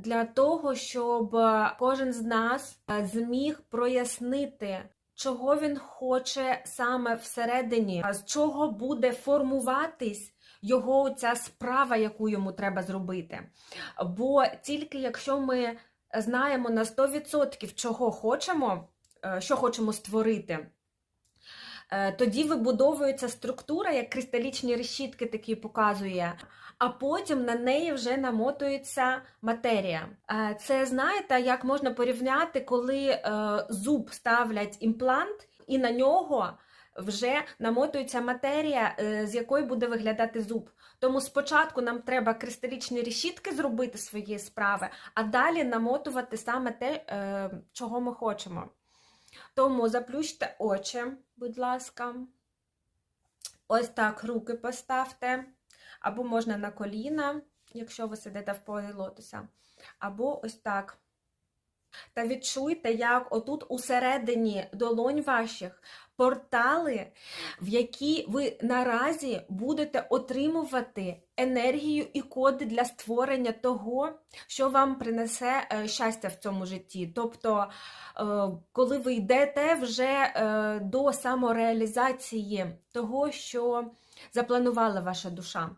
для того, щоб е, кожен з нас е, зміг прояснити, чого він хоче саме всередині, з чого буде формуватись його ця справа, яку йому треба зробити. Бо тільки якщо ми знаємо на 100% чого хочемо, е, що хочемо створити. Е, Тоді вибудовується структура, як кристалічні решітки такі показує, а потім на неї вже намотується матерія. Е, Це знаєте, як можна порівняти, коли е, зуб ставлять імплант, і на нього вже намотується матерія, з якої буде виглядати зуб. Тому спочатку нам треба кристалічні решітки зробити свої справи, а далі намотувати саме те, чого ми хочемо. Тому заплющте очі, будь ласка. Ось так руки поставте. Або можна на коліна, якщо ви сидите в позі лотоса. Або ось так. Та відчуйте, як отут усередині долонь ваших портали, в які ви наразі будете отримувати енергію і коди для створення того, що вам принесе е, щастя в цьому житті. Тобто, е, коли ви йдете вже е, до самореалізації того, що запланувала ваша душа.